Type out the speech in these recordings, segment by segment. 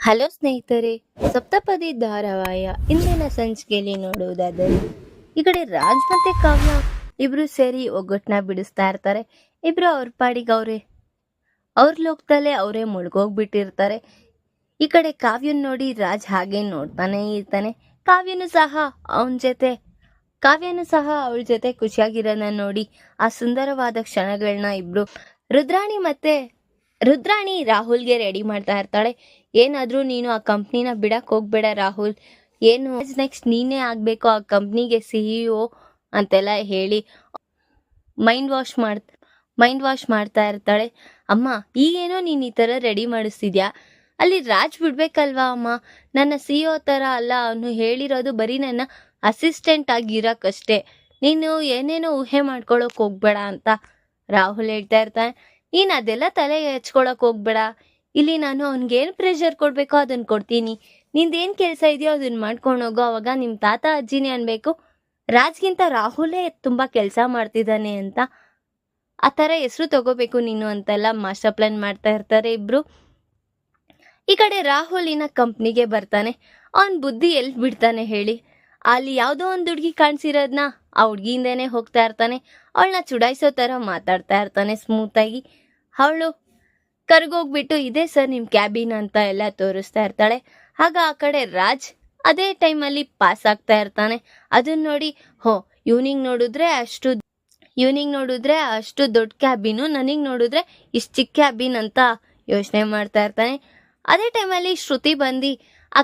Hello ಸ್ನೇಹಿತರೆ, ಸಪ್ತಪದಿ ಧಾರಾವಾಹಿಯ ಇಂದಿನ ಸಂಚಿಕೆಯಲ್ಲಿ ನೋಡುವುದಾದರೆ, ಈ ಕಡೆ ರಾಜ್ ಮತ್ತೆ ಕಾವ್ಯ ಇಬ್ರು ಸೇರಿ ಒಗ್ಗಟ್ಟನ್ನ ಬಿಡಿಸ್ತಾ ಇರ್ತಾರೆ. ಇಬ್ರು ಅವ್ರ ಪಾಡಿಗೆ ಅವ್ರೆ, ಅವ್ರ ಲೋಕದಲ್ಲೇ ಅವರೇ ಮುಳುಗೋಗ್ಬಿಟ್ಟಿರ್ತಾರೆ. ಈ ಕಡೆ ಕಾವ್ಯನ ನೋಡಿ ರಾಜ್ ಹಾಗೆ ನೋಡ್ತಾನೆ ಇರ್ತಾನೆ. ಕಾವ್ಯನು ಸಹ ಅವನ ಜೊತೆ, ಕಾವ್ಯನು ಸಹ ಅವಳ ಜೊತೆ ಖುಷಿಯಾಗಿರೋದನ್ನ ನೋಡಿ ಆ ಸುಂದರವಾದ ಕ್ಷಣಗಳನ್ನ ಇಬ್ರು ರುದ್ರಾಣಿ ಮತ್ತೆ, ರುದ್ರಾಣಿ ರಾಹುಲ್ಗೆ ರೆಡಿ ಮಾಡ್ತಾ ಇರ್ತಾಳೆ. ಏನಾದರೂ ನೀನು ಆ ಕಂಪ್ನಿನ ಬಿಡಕ್ಕೆ ಹೋಗ್ಬೇಡ ರಾಹುಲ್. ಏನು ನೆಕ್ಸ್ಟ್ ನೀನೇ ಆಗಬೇಕು ಆ ಕಂಪ್ನಿಗೆ ಸಿ ಇ ಒ ಅಂತೆಲ್ಲ ಹೇಳಿ. ಮೈಂಡ್ ವಾಶ್ ಮಾಡ್ ಮೈಂಡ್ ವಾಶ್ ಮಾಡ್ತಾ ಇರ್ತಾಳೆ. ಅಮ್ಮ ಈಗೇನೋ ನೀನು ಈ ಥರ ರೆಡಿ ಮಾಡಿಸ್ತಿದ್ಯಾ? ಅಲ್ಲಿ ರಾಜ್ ಬಿಡ್ಬೇಕಲ್ವಾ ಅಮ್ಮ? ನನ್ನ ಸಿ ಒ ಥರ ಅಲ್ಲ, ಅವನು ಹೇಳಿರೋದು ಬರೀ ನನ್ನ ಅಸಿಸ್ಟೆಂಟ್ ಆಗಿರೋಕ್ಕಷ್ಟೇ. ನೀನು ಏನೇನೋ ಊಹೆ ಮಾಡ್ಕೊಳಕ್ ಹೋಗ್ಬೇಡ ಅಂತ ರಾಹುಲ್ ಹೇಳ್ತಾ ಇರ್ತಾನೆ. ನೀನು ಅದೆಲ್ಲ ತಲೆಗೆ ಹಚ್ಕೊಳಕ್ ಹೋಗ್ಬೇಡ. ಇಲ್ಲಿ ನಾನು ಅವ್ನಿಗೇನು ಪ್ರೆಷರ್ ಕೊಡಬೇಕೋ ಅದನ್ನು ಕೊಡ್ತೀನಿ. ನಿಂದೇನು ಕೆಲಸ ಇದೆಯೋ ಅದನ್ನ ಮಾಡ್ಕೊಂಡು ಹೋಗೋ, ಅವಾಗ ನಿಮ್ಮ ತಾತ, ಅಜ್ಜಿನೇ ಅನ್ಬೇಕು. ರಾಜ್ಗಿಂತ ರಾಹುಲೇ ತುಂಬ ಕೆಲಸ ಮಾಡ್ತಿದ್ದಾನೆ ಅಂತ. ಆ ಥರ ಹೆಸರು ತಗೋಬೇಕು ನೀನು ಅಂತೆಲ್ಲ ಮಾಸ್ಟರ್ ಪ್ಲಾನ್ ಮಾಡ್ತಾ ಇರ್ತಾರೆ ಇಬ್ರು. ಈ ಕಡೆ ರಾಹುಲಿನ ಕಂಪ್ನಿಗೆ ಬರ್ತಾನೆ. ಅವನ ಬುದ್ಧಿ ಎಲ್ಲಿ ಬಿಡ್ತಾನೆ ಹೇಳಿ. ಅಲ್ಲಿ ಯಾವುದೋ ಒಂದು ಹುಡುಗಿ ಕಾಣಿಸಿರೋದನ್ನ ಆ ಹುಡುಗಿಯಿಂದನೇ ಹೋಗ್ತಾ ಇರ್ತಾನೆ. ಅವಳನ್ನ ಚುಡಾಯಿಸೋ ಥರ ಮಾತಾಡ್ತಾ ಇರ್ತಾನೆ ಸ್ಮೂತಾಗಿ ಅವಳು ಕರ್ಗೋಗ್ಬಿಟ್ಟು, ಇದೆ ಸರ್ ನಿಮ್ಮ ಕ್ಯಾಬಿನ್ ಅಂತ ಎಲ್ಲ ತೋರಿಸ್ತಾ ಇರ್ತಾಳೆ. ಆಗ ಆ ಕಡೆ ರಾಜ್ ಅದೇ ಟೈಮಲ್ಲಿ ಪಾಸ್ ಆಗ್ತಾ ಇರ್ತಾನೆ. ಅದನ್ನ ನೋಡಿ, ಹೋ, ಇವ್ನಿಂಗ್ ನೋಡಿದ್ರೆ ಅಷ್ಟು ಇವ್ನಿಂಗ್ ನೋಡಿದ್ರೆ ಅಷ್ಟು ದೊಡ್ಡ ಕ್ಯಾಬಿನು, ನನಗೆ ನೋಡಿದ್ರೆ ಇಷ್ಟು ಚಿಕ್ಕ ಕ್ಯಾಬಿನ್ ಅಂತ ಯೋಚನೆ ಮಾಡ್ತಾ ಇರ್ತಾನೆ. ಅದೇ ಟೈಮಲ್ಲಿ ಶ್ರುತಿ ಬಂದು ಆ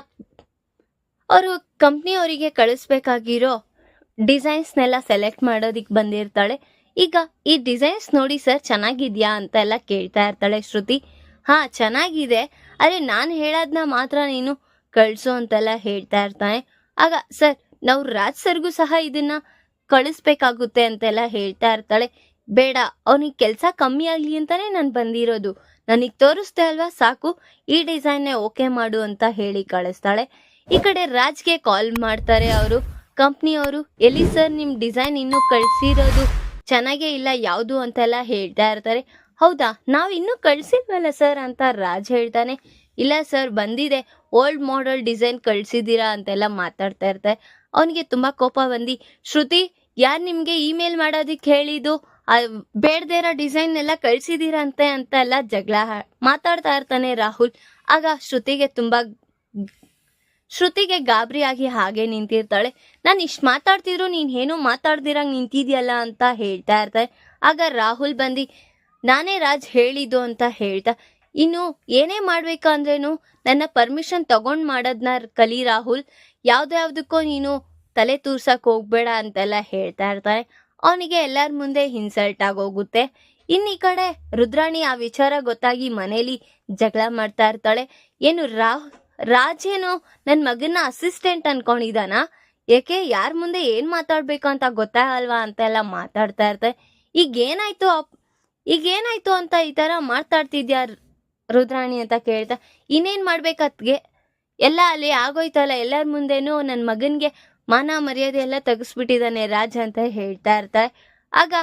ಅವರು ಕಂಪ್ನಿಯವರಿಗೆ ಕಳಿಸ್ಬೇಕಾಗಿರೋ ಡಿಸೈನ್ಸ್ನೆಲ್ಲ ಸೆಲೆಕ್ಟ್ ಮಾಡೋದಿಕ್ಕೆ ಬಂದಿರ್ತಾಳೆ. ಈಗ ಈ ಡಿಸೈನ್ಸ್ ನೋಡಿ ಸರ್ ಚೆನ್ನಾಗಿದ್ಯಾ ಅಂತ ಎಲ್ಲ ಕೇಳ್ತಾ ಇರ್ತಾಳೆ ಶ್ರುತಿ. ಹಾ, ಚೆನ್ನಾಗಿದೆ. ಅರೆ, ನಾನು ಹೇಳೋದನ್ನ ಮಾತ್ರ ನೀನು ಕಳಿಸು ಅಂತೆಲ್ಲ ಹೇಳ್ತಾ ಇರ್ತಾನೆ. ಆಗ ಸರ್ ನಾವು ರಾಜ್ ಸರ್ಗೂ ಸಹ ಇದನ್ನ ಕಳಿಸ್ಬೇಕಾಗುತ್ತೆ ಅಂತೆಲ್ಲ ಹೇಳ್ತಾ ಇರ್ತಾಳೆ. ಬೇಡ, ಅವನಿಗೆ ಕೆಲಸ ಕಮ್ಮಿ ಆಗಲಿ ಅಂತಾನೆ ನಾನು ಬಂದಿರೋದು. ನನಗೆ ತೋರಿಸ್ದೆ ಅಲ್ವಾ, ಸಾಕು. ಈ ಡಿಸೈನ್ನೇ ಓಕೆ ಮಾಡು ಅಂತ ಹೇಳಿ ಕಳಿಸ್ತಾಳೆ. ಈ ಕಡೆ ರಾಜ್ಗೆ ಕಾಲ್ ಮಾಡ್ತಾರೆ ಅವರು. ಕಂಪ್ನಿಯವರು, ಎಲ್ಲಿ ಸರ್ ನಿಮ್ಮ ಡಿಸೈನ್ ಇನ್ನೂ ಕಳಿಸಿರೋದು? ಚೆನ್ನಾಗೇ ಇಲ್ಲ, ಯಾವುದು ಅಂತೆಲ್ಲ ಹೇಳ್ತಾ ಇರ್ತಾರೆ. ಹೌದಾ? ನಾವು ಇನ್ನೂ ಕಳಿಸಿಲ್ವಲ್ಲ ಸರ್ ಅಂತ ರಾಜ್ ಹೇಳ್ತಾನೆ. ಇಲ್ಲ ಸರ್, ಬಂದಿದೆ. ಓಲ್ಡ್ ಮಾಡೆಲ್ ಡಿಸೈನ್ ಕಳಿಸಿದ್ದೀರಾ ಅಂತೆಲ್ಲ ಮಾತಾಡ್ತಾ ಇರ್ತಾರೆ. ಅವನಿಗೆ ತುಂಬ ಕೋಪ ಬಂದು, ಶ್ರುತಿ, ಯಾರು ನಿಮಗೆ ಇಮೇಲ್ ಮಾಡೋದಕ್ಕೆ ಹೇಳಿದ್ದು? ಬೇಡದೇ ಇರೋ ಡಿಸೈನ್ ಎಲ್ಲ ಕಳಿಸಿದ್ದೀರಂತೆ ಅಂತ ಎಲ್ಲ ಜಗಳ ಮಾತಾಡ್ತಾ ಇರ್ತಾನೆ ರಾಹುಲ್. ಆಗ ಶ್ರುತಿಗೆ ತುಂಬ ಶ್ರುತಿಗೆ ಗಾಬರಿಯಾಗಿ ಹಾಗೆ ನಿಂತಿರ್ತಾಳೆ. ನಾನು ಇಷ್ಟು ಮಾತಾಡ್ತಿದ್ರು, ನೀನು ಏನೋ ಮಾತಾಡ್ದಿರಂಗೆ ನಿಂತಿದ್ಯಲ್ಲ ಅಂತ ಹೇಳ್ತಾ ಇರ್ತಾರೆ ಆಗ ರಾಹುಲ್ ಬಂದು, ನಾನೇ ರಾಜ್ ಹೇಳಿದ್ದು ಅಂತ ಹೇಳ್ತಾ, ಇನ್ನು ಏನೇ ಮಾಡ್ಬೇಕಂದ್ರೇನು ನನ್ನ ಪರ್ಮಿಷನ್ ತಗೊಂಡು ಮಾಡೋದನ್ನ ಕಲಿ ರಾಹುಲ್. ಯಾವ್ದ್ಯಾವ್ದಕ್ಕೋ ನೀನು ತಲೆ ತೂರ್ಸಕ್ ಹೋಗ್ಬೇಡ ಅಂತೆಲ್ಲ ಹೇಳ್ತಾ ಇರ್ತಾರೆ ಅವನಿಗೆ ಎಲ್ಲರ ಮುಂದೆ ಇನ್ಸಲ್ಟ್ ಆಗೋಗುತ್ತೆ ಇನ್ನು ಈ ಕಡೆ ರುದ್ರಾಣಿ ಆ ವಿಚಾರ ಗೊತ್ತಾಗಿ ಮನೇಲಿ ಜಗಳ ಮಾಡ್ತಾ ಇರ್ತಾಳೆ. ಏನು ರಾಹ್ ರಾಜ್ ಏನು ನನ್ನ ಮಗನ ಅಸಿಸ್ಟೆಂಟ್ ಅನ್ಕೊಂಡಿದಾನ ಏಕೆ ಯಾರ ಮುಂದೆ ಏನು ಮಾತಾಡಬೇಕು ಅಂತ ಗೊತ್ತಾಗಲ್ವಾ ಅಂತೆಲ್ಲ ಮಾತಾಡ್ತಾ ಇರ್ತಾರೆ ಈಗ ಏನಾಯ್ತು ಅಪ್ ಈಗ ಏನಾಯ್ತು ಅಂತ ಈ ಥರ ಮಾತಾಡ್ತಿದ್ಯಾ ರುದ್ರಾಣಿ ಅಂತ ಕೇಳ್ತಾ. ಇನ್ನೇನು ಮಾಡ್ಬೇಕತ್ಗೆ ಎಲ್ಲ ಅಲ್ಲಿ ಆಗೋಯ್ತಲ್ಲ, ಎಲ್ಲರ ಮುಂದೆನೂ ನನ್ನ ಮಗನಿಗೆ ಮಾನ ಮರ್ಯಾದೆ ಎಲ್ಲ ತೆಗೆಸ್ಬಿಟ್ಟಿದ್ದಾನೆ ರಾಜ ಅಂತ ಹೇಳ್ತಾ ಇರ್ತಾರೆ ಆಗ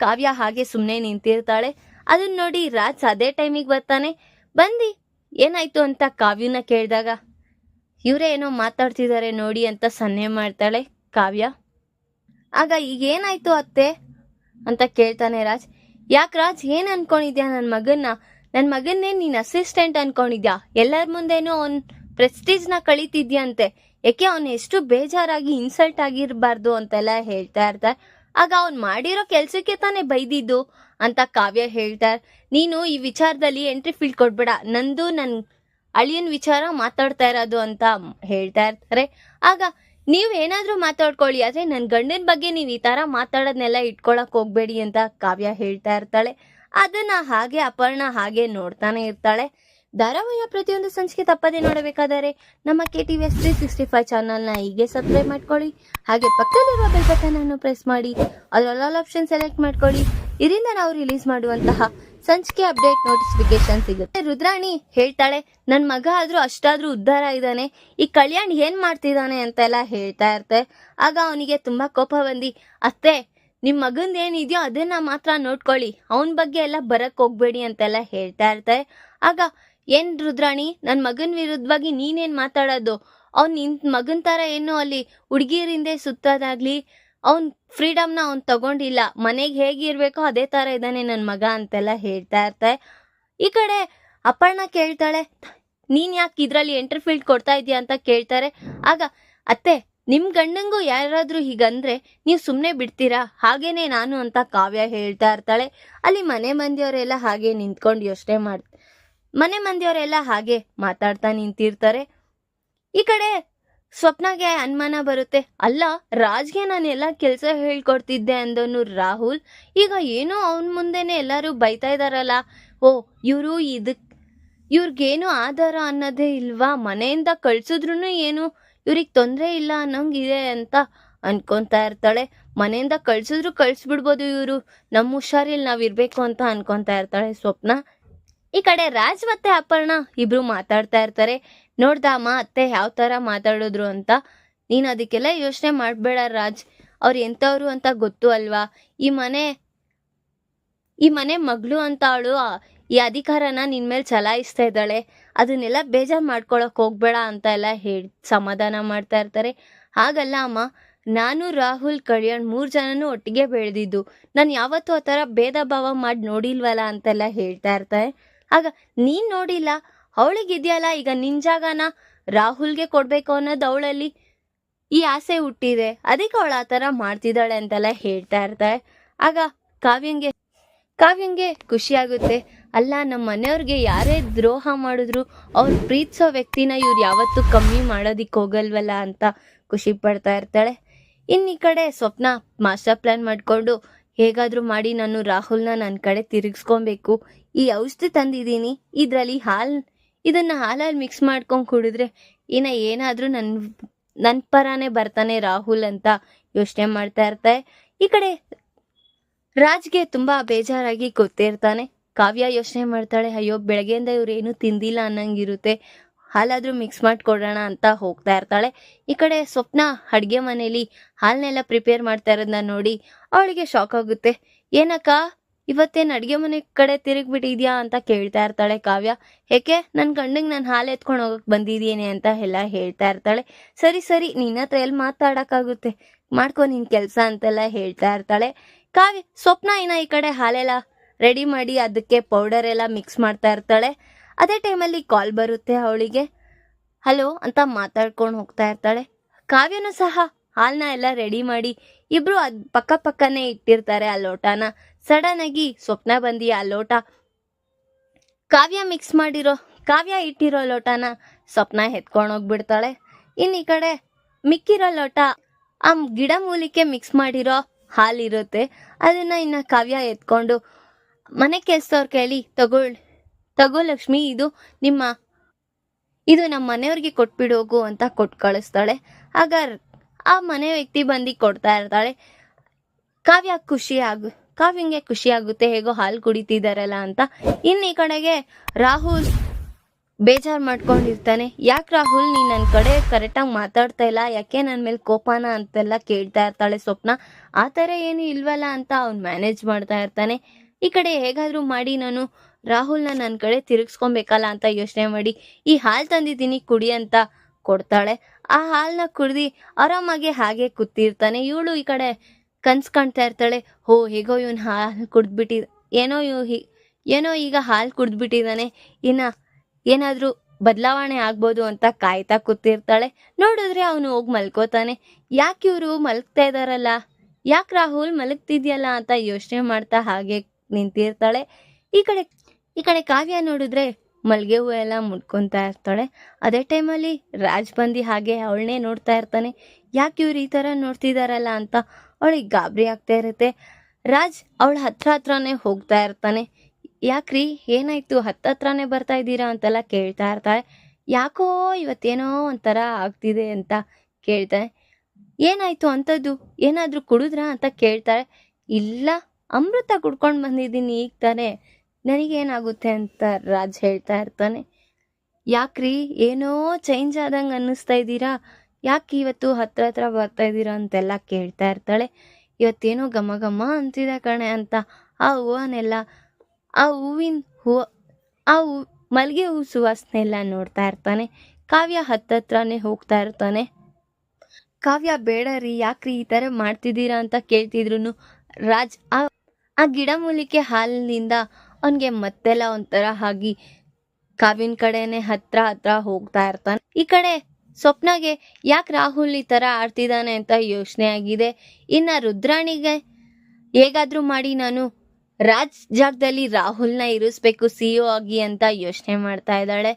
ಕಾವ್ಯ ಹಾಗೆ ಸುಮ್ಮನೆ ನಿಂತಿರ್ತಾಳೆ. ಅದನ್ನ ನೋಡಿ ರಾಜ್ ಅದೇ ಟೈಮಿಗೆ ಬರ್ತಾನೆ. ಬಂದು ಏನಾಯ್ತು ಅಂತ ಕಾವ್ಯನ ಕೇಳಿದಾಗ, ಇವರೇ ಏನೋ ಮಾತಾಡ್ತಿದ್ದಾರೆ ನೋಡಿ ಅಂತ ಸನ್ನೆ ಮಾಡ್ತಾಳೆ ಕಾವ್ಯ. ಆಗ ಈಗ ಏನಾಯ್ತು ಅತ್ತೆ? ಅಂತ ಕೇಳ್ತಾನೆ ರಾಜ್. ಯಾಕೆ ರಾಜ್, ಏನು ಅನ್ಕೊಂಡಿದ್ಯಾ ನನ್ನ ಮಗನ್ನ? ನನ್ನ ಮಗನ್ನೇ ನೀನು ಅಸಿಸ್ಟೆಂಟ್ ಅನ್ಕೊಂಡಿದ್ಯಾ? ಎಲ್ಲರ ಮುಂದೆನೂ ಅವ್ನ ಪ್ರೆಸ್ಟೀಜ್ನ ಕಳೀತಿದ್ಯಂತೆ. ಯಾಕೆ ಅವನು ಎಷ್ಟು ಬೇಜಾರಾಗಿ ಇನ್ಸಲ್ಟ್ ಆಗಿರಬಾರ್ದು ಅಂತೆಲ್ಲ ಹೇಳ್ತಾ ಇರ್ತಾರೆ ಆಗ ಅವ್ನು ಮಾಡಿರೋ ಕೆಲಸಕ್ಕೆ ತಾನೇ ಬೈದಿದ್ದು ಅಂತ ಕಾವ್ಯ ಹೇಳ್ತಾರೆ. ನೀನು ಈ ವಿಚಾರದಲ್ಲಿ ಎಂಟ್ರಿ ಫೀಲ್ಡ್ ಕೊಡ್ಬೇಡ. ನಂದು ನನ್ ಅಳಿಯನ್ ವಿಚಾರ ಮಾತಾಡ್ತಾ ಇರೋದು ಅಂತ ಹೇಳ್ತಾ ಇರ್ತಾರೆ. ಆಗ ನೀವು ಏನಾದರೂ ಮಾತಾಡ್ಕೊಳ್ಳಿ, ಆದರೆ ನನ್ನ ಗಂಡನ ಬಗ್ಗೆ ನೀವು ಈ ಥರ ಮಾತಾಡೋದನ್ನೆಲ್ಲ ಇಟ್ಕೊಳಕ್ ಹೋಗ್ಬೇಡಿ ಅಂತ ಕಾವ್ಯ ಹೇಳ್ತಾ ಇರ್ತಾಳೆ. ಅದನ್ನ ಹಾಗೆ ಅಪರ್ಣ ಹಾಗೆ ನೋಡ್ತಾನೆ ಇರ್ತಾಳೆ. ಧಾರಾವಾಹಿಯ ಪ್ರತಿಯೊಂದು ಸಂಚಿಕೆ ತಪ್ಪದೇ ನೋಡಬೇಕಾದರೆ ನಮ್ಮ K T V S three sixty five ಚಾನಲ್ನ ಹೀಗೆ ಸಬ್ಸ್ಕ್ರೈಬ್ ಮಾಡ್ಕೊಳ್ಳಿ. ಹಾಗೆ ಪಕ್ಕದಲ್ಲಿರುವ ಬೆಲ್ ಬಟನ್ ಅನ್ನು ಪ್ರೆಸ್ ಮಾಡಿ. ಅದರ ಆಲ್ ಆಪ್ಷನ್ ಸೆಲೆಕ್ಟ್ ಮಾಡ್ಕೊಳ್ಳಿ. ಇದರಿಂದ ನಾವು ರಿಲೀಸ್ ಮಾಡುವಂತಹ ಸಂಚಿಕೆ ಅಪ್ಡೇಟ್ ನೋಟಿಫಿಕೇಶನ್ ಸಿಗುತ್ತೆ. ರುದ್ರಾಣಿ ಹೇಳ್ತಾಳೆ ನನ್ನ ಮಗ ಆದರೂ ಅಷ್ಟಾದ್ರೂ ಉದ್ಧಾರ ಇದ್ದಾನೆ. ಈ ಕಲ್ಯಾಣ್ ಏನ್ ಮಾಡ್ತಿದ್ದಾನೆ ಅಂತೆಲ್ಲ ಹೇಳ್ತಾ ಇರ್ತೆ. ಆಗ ಅವನಿಗೆ ತುಂಬಾ ಕೋಪ ಬಂದಿ, ಅತ್ತೆ ನಿಮ್ಮ ಮಗಂದ ಏನಿದೆಯೋ ಅದನ್ನ ಮಾತ್ರ ನೋಡ್ಕೊಳ್ಳಿ. ಅವನ ಬಗ್ಗೆ ಎಲ್ಲ ಬರಕ್ ಹೋಗ್ಬೇಡಿ ಅಂತೆಲ್ಲ ಹೇಳ್ತಾ ಇರ್ತಾರೆ ಆಗ ಏನ್ ರುದ್ರಾಣಿ ನನ್ನ ಮಗನ ವಿರುದ್ಧವಾಗಿ ನೀನೇನ್ ಮಾತಾಡೋದು? ಅವ್ನ್ ನಿನ್ ಮಗನ್ ತರ ಏನು ಅಲ್ಲಿ ಹುಡುಗಿಯರಿಂದೆ ಸುತ್ತೋದಾಗ್ಲಿ? ಅವನ್ ಫ್ರೀಡಮ್ನ ಅವ್ನು ತಗೊಂಡಿಲ್ಲ. ಮನೆಗೆ ಹೇಗಿರ್ಬೇಕೋ ಅದೇ ತರ ಇದ್ದಾನೆ ನನ್ನ ಮಗ ಅಂತೆಲ್ಲ ಹೇಳ್ತಾ ಇರ್ತಾರೆ ಈ ಕಡೆ ಅಪ್ಪಣ್ಣ ಕೇಳ್ತಾಳೆ, ನೀನ್ ಯಾಕೆ ಇದ್ರಲ್ಲಿ ಎಂಟರ್ಫೀಲ್ಡ್ ಕೊಡ್ತಾ ಇದೀಯ? ಅಂತ ಕೇಳ್ತಾರೆ. ಆಗ, ಅತ್ತೆ, ನಿಮ್ ಗಂಡಂಗೂ ಯಾರಾದ್ರೂ ಹೀಗಂದ್ರೆ ನೀವು ಸುಮ್ಮನೆ ಬಿಡ್ತೀರಾ? ಹಾಗೇನೆ ನಾನು ಅಂತ ಕಾವ್ಯ ಹೇಳ್ತಾ ಇರ್ತಾಳೆ. ಅಲ್ಲಿ ಮನೆ ಮಂದಿಯವರೆಲ್ಲ ಹಾಗೆ ನಿಂತ್ಕೊಂಡು ಯೋಚನೆ ಮಾಡ್ ಮನೆ ಮಂದಿಯವರೆಲ್ಲ ಹಾಗೆ ಮಾತಾಡ್ತಾ ನಿಂತಿರ್ತಾರೆ. ಈ ಕಡೆ ಸ್ವಪ್ನಗೆ ಅನುಮಾನ ಬರುತ್ತೆ. ಅಲ್ಲ, ರಾಜ್ಗೆ ನಾನು ಎಲ್ಲ ಕೆಲಸ ಹೇಳ್ಕೊಡ್ತಿದ್ದೆ ಅಂದನು ರಾಹುಲ್. ಈಗ ಏನೋ ಅವನ ಮುಂದೆನೆ ಎಲ್ಲರೂ ಬೈತಾ ಇದಾರಲ್ಲ. ಓ, ಇವರು ಇದಕ್, ಇವ್ರಿಗೇನು ಆಧಾರ ಅನ್ನೋದೇ ಇಲ್ವಾ? ಮನೆಯಿಂದ ಕಳ್ಸಿದ್ರು ಏನು? ಇವ್ರಿಗೆ ತೊಂದರೆ ಇಲ್ಲ ಅನ್ನೋಂಗಿದೆ ಅಂತ ಅನ್ಕೊತಾ ಇರ್ತಾಳೆ. ಮನೆಯಿಂದ ಕಳ್ಸಿದ್ರು ಕಳ್ಸಿಬಿಡ್ಬೋದು ಇವರು. ನಮ್ಮ ಹುಷಾರಿಲ್ ನಾವು ಇರ್ಬೇಕು ಅಂತ ಅನ್ಕೊಂತಾ ಇರ್ತಾಳೆ ಸ್ವಪ್ನ. ಈ ಕಡೆ ರಾಜ್ ಮತ್ತೆ ಅಪರ್ಣ ಇಬ್ರು ಮಾತಾಡ್ತಾ ಇರ್ತಾರೆ. ನೋಡ್ದಾಮ ಅತ್ತೆ ಯಾವ ತರ ಮಾತಾಡಿದ್ರು ಅಂತ. ನೀನ್ ಅದಕ್ಕೆಲ್ಲ ಯೋಚನೆ ಮಾಡಬೇಡ ರಾಜ್. ಅವ್ರು ಎಂಥವ್ರು ಅಂತ ಗೊತ್ತು ಅಲ್ವಾ? ಈ ಮನೆ ಈ ಮನೆ ಮಗಳು ಅಂತ ಅವಳು ಈ ಅಧಿಕಾರನ ನಿನ್ ಮೇಲೆ ಚಲಾಯಿಸ್ತಾ ಇದ್ದಾಳೆ. ಅದನ್ನೆಲ್ಲ ಬೇಜಾರ್ ಮಾಡ್ಕೊಳಕ್ ಹೋಗ್ಬೇಡ ಅಂತ ಎಲ್ಲ ಹೇಳಿ, ಸಮಾಧಾನ ಮಾಡ್ತಾ ಇರ್ತಾರೆ. ಹಾಗಲ್ಲ ಅಮ್ಮ, ನಾನು ರಾಹುಲ್ ಕಲ್ಯಾಣ್ ಮೂರ್ ಜನನು ಒಟ್ಟಿಗೆ ಬೆಳೆದಿದ್ದು. ನಾನು ಯಾವತ್ತೂ ಆ ಥರ ಭೇದ ಭಾವ ಮಾಡಿ ನೋಡಿಲ್ವಲ್ಲ ಅಂತೆಲ್ಲ ಹೇಳ್ತಾ ಇರ್ತಾರೆ. ಆಗ ನೀನ್ ನೋಡಿಲ್ಲ, ಅವಳಿಗಿದೆಯಲ್ಲ, ಈಗ ನಿನ್ ಜಾಗನ ರಾಹುಲ್ಗೆ ಕೊಡ್ಬೇಕು ಅನ್ನೋದು ಅವಳಲ್ಲಿ ಈ ಆಸೆ ಹುಟ್ಟಿದೆ. ಅದಕ್ಕೆ ಅವಳು ಆ ಥರ ಮಾಡ್ತಿದ್ದಾಳೆ ಅಂತೆಲ್ಲ ಹೇಳ್ತಾ ಇರ್ತಾಳೆ. ಆಗ ಕಾವ್ಯಂಗೆ ಕಾವ್ಯಂಗೆ ಖುಷಿ ಆಗುತ್ತೆ. ಅಲ್ಲ ನಮ್ಮ ಮನೆಯವ್ರಿಗೆ ಯಾರೇ ದ್ರೋಹ ಮಾಡಿದ್ರು ಅವ್ರು ಪ್ರೀತಿಸೋ ವ್ಯಕ್ತಿನ ಇವ್ರು ಯಾವತ್ತೂ ಕಮ್ಮಿ ಮಾಡೋದಿಕ್ಕೆ ಹೋಗಲ್ವಲ್ಲ ಅಂತ ಖುಷಿ ಪಡ್ತಾ ಇರ್ತಾಳೆ. ಇನ್ನು ಈ ಕಡೆ ಸ್ವಪ್ನ ಮಾಸ್ಟರ್ ಪ್ಲಾನ್ ಮಾಡ್ಕೊಂಡು ಹೇಗಾದ್ರೂ ಮಾಡಿ ನಾನು ರಾಹುಲ್ನ ನನ್ನ ಕಡೆ ತಿರುಗಿಸ್ಕೊಬೇಕು. ಈ ಔಷಧಿ ತಂದಿದ್ದೀನಿ. ಇದರಲ್ಲಿ ಹಾಲ್, ಇದನ್ನ ಹಾಲಲ್ಲಿ ಮಿಕ್ಸ್ ಮಾಡ್ಕೊಂಡು ಕುಡಿದ್ರೆ ಇನ್ನ ಏನಾದರೂ ನನ್ನ ನನ್ನ ಪರಾನೇ ಬರ್ತಾನೆ ರಾಹುಲ್ ಅಂತ ಯೋಚನೆ ಮಾಡ್ತಾ ಇರ್ತಾರೆ ಈ ಕಡೆ ರಾಜ್ಗೆ ತುಂಬಾ ಬೇಜಾರಾಗಿ ಗೊತ್ತಿರ್ತಾನೆ. ಕಾವ್ಯ ಯೋಚನೆ ಮಾಡ್ತಾಳೆ, ಅಯ್ಯೋ, ಬೆಳಗ್ಗೆಯಿಂದ ಇವ್ರು ಏನು ತಿಂದಿಲ್ಲ ಅನ್ನಂಗಿರುತ್ತೆ. ಹಾಲಾದ್ರೂ ಮಿಕ್ಸ್ ಮಾಡ್ಕೊಡೋಣ ಅಂತ ಹೋಗ್ತಾ ಇರ್ತಾಳೆ. ಈ ಕಡೆ ಸ್ವಪ್ನ ಅಡ್ಗೆ ಮನೇಲಿ ಹಾಲ್ನೆಲ್ಲ ಪ್ರಿಪೇರ್ ಮಾಡ್ತಾ ಇರೋದನ್ನ ನೋಡಿ ಅವಳಿಗೆ ಶಾಕ್ ಆಗುತ್ತೆ. ಏನಕ್ಕ ಇವತ್ತೇನ್ ಅಡುಗೆ ಮನೆ ಕಡೆ ತಿರುಗಿಬಿಟ್ಟಿದ್ಯಾ ಅಂತ ಕೇಳ್ತಾ ಇರ್ತಾಳೆ ಕಾವ್ಯ. ಏಕೆ? ನನ್ನ ಗಂಡಂಗೆ ನಾನು ಹಾಲು ಎತ್ಕೊಂಡು ಹೋಗೋಕೆ ಬಂದಿದ್ದೀನಿ ಅಂತ ಎಲ್ಲ ಹೇಳ್ತಾ ಇರ್ತಾಳೆ. ಸರಿ ಸರಿ ನಿನ್ನ ಹತ್ರ ಎಲ್ಲಿ ಮಾತಾಡೋಕ್ಕಾಗುತ್ತೆ? ಮಾಡ್ಕೊ ನಿನ್ನ ಕೆಲಸ ಅಂತೆಲ್ಲ ಹೇಳ್ತಾ ಇರ್ತಾಳೆ. ಕಾವ್ಯ, ಸ್ವಪ್ನ ಇನ್ನ ಈ ಕಡೆ ಹಾಲೆಲ್ಲ ರೆಡಿ ಮಾಡಿ ಅದಕ್ಕೆ ಪೌಡರ್ ಎಲ್ಲ ಮಿಕ್ಸ್ ಮಾಡ್ತಾ ಇರ್ತಾಳೆ. ಅದೇ ಟೈಮಲ್ಲಿ ಕಾಲ್ ಬರುತ್ತೆ ಅವಳಿಗೆ. ಹಲೋ ಅಂತ ಮಾತಾಡ್ಕೊಂಡು ಹೋಗ್ತಾ ಇರ್ತಾಳೆ. ಕಾವ್ಯನೂ ಸಹ ಹಾಲನ್ನ ಎಲ್ಲ ರೆಡಿ ಮಾಡಿ ಇಬ್ರು ಅದ್ ಪಕ್ಕ ಪಕ್ಕನೇ ಇಟ್ಟಿರ್ತಾರೆ ಆ ಲೋಟನ. ಸಡನ್ ಆಗಿ ಸ್ವಪ್ನ ಬಂದಿ ಆ ಲೋಟ? ಕಾವ್ಯ ಮಿಕ್ಸ್ ಮಾಡಿರೋ, ಕಾವ್ಯ ಇಟ್ಟಿರೋ ಲೋಟನ ಸ್ವಪ್ನ ಎತ್ಕೊಂಡೋಗ್ಬಿಡ್ತಾಳೆ ಇನ್ನು ಈ ಕಡೆ ಮಿಕ್ಕಿರೋ ಲೋಟ ಆ ಗಿಡ ಮೂಲಿಕೆ ಮಿಕ್ಸ್ ಮಾಡಿರೋ ಹಾಲಿರುತ್ತೆ. ಅದನ್ನ ಇನ್ನ ಕಾವ್ಯ ಎತ್ಕೊಂಡು ಮನೆ ಕೆಲ್ಸದವ್ರ ಕೇಳಿ ತಗೊಳ್ ತಗೋ ಲಕ್ಷ್ಮಿ, ಇದು ನಿಮ್ಮ, ಇದು ನಮ್ಮ ಮನೆಯವ್ರಿಗೆ ಕೊಟ್ಬಿಡೋಗು ಅಂತ ಕೊಟ್ಟು ಕಳಿಸ್ತಾಳೆ. ಆಗ ಆ ಮನೆ ವ್ಯಕ್ತಿ ಬಂದು ಕೊಡ್ತಾ ಇರ್ತಾಳೆ. ಕಾವ್ಯ ಖುಷಿ ಆಗು ಕಾವ್ಯಂಗೆ ಖುಷಿಯಾಗುತ್ತೆ, ಹೇಗೋ ಹಾಲು ಕುಡಿತಿದಾರಲ್ಲ ಅಂತ. ಇನ್ನು ಈ ಕಡೆಗೆ ರಾಹುಲ್ ಬೇಜಾರ್ ಮಾಡ್ಕೊಂಡಿರ್ತಾನೆ. ಯಾಕೆ ರಾಹುಲ್, ನೀ ನನ್ನ ಕಡೆ ಕರೆಕ್ಟಾಗಿ ಮಾತಾಡ್ತಾ ಇಲ್ಲ, ಯಾಕೆ ನನ್ನ ಮೇಲೆ ಕೋಪನ ಅಂತೆಲ್ಲ ಕೇಳ್ತಾ ಇರ್ತಾಳೆ ಸ್ವಪ್ನ? ಆ ಥರ ಏನು ಇಲ್ವಲ್ಲ ಅಂತ ಅವ್ನು ಮ್ಯಾನೇಜ್ ಮಾಡ್ತಾ ಇರ್ತಾನೆ. ಈ ಕಡೆ ಹೇಗಾದರೂ ಮಾಡಿ ನಾನು ರಾಹುಲ್ನ ನನ್ನ ಕಡೆ ತಿರುಗಿಸ್ಕೊಬೇಕಲ್ಲ ಅಂತ ಯೋಚನೆ ಮಾಡಿ, ಈ ಹಾಲು ತಂದಿದ್ದೀನಿ, ಕುಡಿ ಅಂತ ಕೊಡ್ತಾಳೆ. ಆ ಹಾಲನ್ನ ಕುಡ್ದು ಆರಾಮಾಗಿ ಹಾಗೆ ಕೂತಿರ್ತಾನೆ. ಇವಳು ಈ ಕಡೆ ಕನ್ಸ್ ಕಾಣ್ತಾ ಇರ್ತಾಳೆ, ಹೋ, ಹೇಗೋ ಇವನು ಹಾಲು ಕುಡ್ದ್ಬಿಟ್ಟಿದ ಏನೋ ಇವ್ ಹಿ, ಏನೋ ಈಗ ಹಾಲು ಕುಡ್ದ್ಬಿಟ್ಟಿದ್ದಾನೆ ಇನ್ನು ಏನಾದರೂ ಬದಲಾವಣೆ ಆಗ್ಬೋದು ಅಂತ ಕಾಯ್ತಾ ಕೂತಿರ್ತಾಳೆ. ನೋಡಿದ್ರೆ ಅವನು ಹೋಗಿ ಮಲ್ಕೋತಾನೆ. ಯಾಕೆ ಇವರು ಮಲಗ್ತಾ ಇದ್ದಾರಲ್ಲ ಯಾಕೆ ರಾಹುಲ್ ಮಲಗ್ತಿದ್ಯಲ್ಲ ಅಂತ ಯೋಚನೆ ಮಾಡ್ತಾ ಹಾಗೆ ನಿಂತಿರ್ತಾಳೆ. ಈ ಕಡೆ ಈ ಕಡೆ ಕಾವ್ಯ ನೋಡಿದ್ರೆ ಮಲ್ಗೆ ಹೂವು ಎಲ್ಲ ಮುಡ್ಕೊತಾ ಇರ್ತಾಳೆ. ಅದೇ ಟೈಮಲ್ಲಿ ರಾಜ್ ಬಂದು ಹಾಗೆ ಅವಳನ್ನೇ ನೋಡ್ತಾ ಇರ್ತಾನೆ. ಯಾಕೆ ಇವ್ರು ಈ ಥರ ನೋಡ್ತಿದಾರಲ್ಲ ಅಂತ ಅವಳಿಗೆ ಗಾಬರಿ ಆಗ್ತಾ ಇರುತ್ತೆ. ರಾಜ್ ಅವಳ ಹತ್ರ ಹತ್ರನೇ ಹೋಗ್ತಾ ಇರ್ತಾನೆ. ಯಾಕ್ರಿ, ಏನಾಯ್ತು? ಹತ್ತತ್ರನೇ ಬರ್ತಾ ಇದ್ದೀರಾ ಅಂತೆಲ್ಲ ಕೇಳ್ತಾ ಇರ್ತಾಳೆ. ಯಾಕೋ ಇವತ್ತೇನೋ ಒಂಥರ ಆಗ್ತಿದೆ ಅಂತ ಕೇಳ್ತಾಳೆ. ಏನಾಯ್ತು ಅಂಥದ್ದು? ಏನಾದರೂ ಕುಡಿದ್ರಾ ಅಂತ ಕೇಳ್ತಾಳೆ. ಇಲ್ಲ, ಅಮೃತ ಕುಡ್ಕೊಂಡು ಬಂದಿದ್ದೀನಿ ಈಗ ತಾನೇ. ನನಗೇನಾಗುತ್ತೆ ಅಂತ ರಾಜ್ ಹೇಳ್ತಾ ಇರ್ತಾನೆ. ಯಾಕ್ರಿ, ಏನೋ ಚೇಂಜ್ ಆದಂಗೆ ಅನ್ನಿಸ್ತಾ ಇದ್ದೀರಾ? ಯಾಕೆ ಇವತ್ತು ಹತ್ರ ಹತ್ರ ಬರ್ತಾ ಇದ್ದೀರಾ ಅಂತೆಲ್ಲ ಕೇಳ್ತಾ ಇರ್ತಾಳೆ. ಇವತ್ತೇನೋ ಘಮ ಘಮ ಅಂತಿದೆ ಕಣೆ ಅಂತ. ಆ ಹೂವನ್ನೆಲ್ಲ ಆ ಹೂವಿನ ಹೂವು ಆ ಹೂ, ಮಲ್ಲಿಗೆ ಹೂ ಸುವಾಸನೆಲ್ಲ ನೋಡ್ತಾ ಇರ್ತಾನೆ. ಕಾವ್ಯ ಹತ್ತತ್ರನೇ ಹೋಗ್ತಾ ಇರ್ತಾನೆ. ಕಾವ್ಯ, ಬೇಡ ರೀ, ಯಾಕ್ರಿ ಈ ಥರ ಮಾಡ್ತಿದ್ದೀರಾ ಅಂತ ಕೇಳ್ತಿದ್ರು ರಾಜ್ ಆ ಆ ಗಿಡಮೂಲಿಕೆ ಹಾಲಿನಿಂದ ಅವನಿಗೆ ಮತ್ತೆಲ್ಲ ಒಂಥರ ಆಗಿ ಕಾವ್ಯನ ಕಡೆನೆ ಹತ್ರ ಹತ್ರ ಹೋಗ್ತಾ ಇರ್ತಾನೆ. ಈ ಕಡೆ ಸ್ವಪ್ನಗೆ ಯಾಕೆ ರಾಹುಲ್ ಈ ಥರ ಆಡ್ತಿದ್ದಾನೆ ಅಂತ ಯೋಚನೆ ಆಗಿದೆ. ಇನ್ನು ರುದ್ರಾಣಿಗೆ ಹೇಗಾದರೂ ಮಾಡಿ ನಾನು ರಾಜ್ ಜಾಗದಲ್ಲಿ ರಾಹುಲ್ನ ಇರಿಸ್ಬೇಕು ಸಿ ಒ ಆಗಿ ಅಂತ ಯೋಚನೆ ಮಾಡ್ತಾ ಇದ್ದಾಳೆ.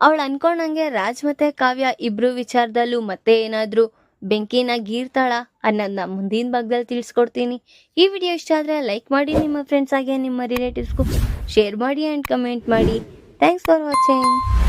ಅವಳು ಅನ್ಕೊಂಡಂಗೆ ರಾಜ್ ಮತ್ತು ಕಾವ್ಯ ಇಬ್ರು ವಿಚಾರದಲ್ಲೂ ಮತ್ತೆ ಏನಾದರೂ ಬೆಂಕಿನ ಗೀರ್ತಾಳ ಅನ್ನೋದನ್ನ ಮುಂದಿನ ಭಾಗದಲ್ಲಿ ತಿಳಿಸ್ಕೊಡ್ತೀನಿ. ಈ ವಿಡಿಯೋ ಇಷ್ಟ ಆದರೆ ಲೈಕ್ ಮಾಡಿ, ನಿಮ್ಮ ಫ್ರೆಂಡ್ಸ್ ಹಾಗೆ, ನಿಮ್ಮ ರಿಲೇಟಿವ್ಸ್ಗೂ ಶೇರ್ ಮಾಡಿ ಆ್ಯಂಡ್ ಕಮೆಂಟ್ ಮಾಡಿ. Thanks for watching